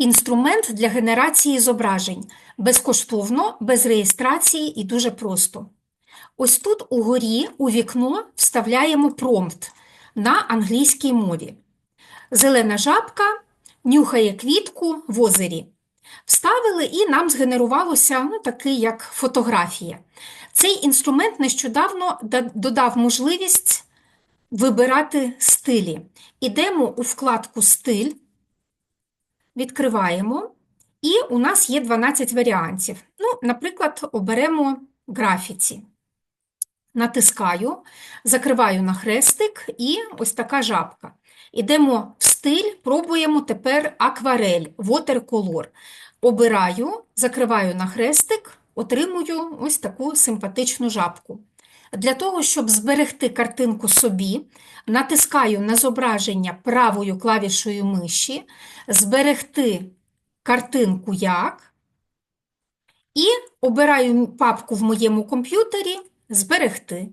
Інструмент для генерації зображень. Безкоштовно, без реєстрації і дуже просто. Ось тут угорі у вікно вставляємо промпт на англійській мові. Зелена жабка нюхає квітку в озері. Вставили і нам згенерувалося ну, такий, як фотографія. Цей інструмент нещодавно додав можливість вибирати стилі. Ідемо у вкладку Стиль, відкриваємо, і у нас є 12 варіантів. Ну, наприклад, оберемо графіці. Натискаю, закриваю на хрестик і ось така жабка. Ідемо в стиль, пробуємо тепер акварель, watercolor. Обираю, закриваю на хрестик, отримую ось таку симпатичну жабку. Для того, щоб зберегти картинку собі, натискаю на зображення правою клавішою миші, зберегти картинку як, і обираю папку в моєму комп'ютері зберегти.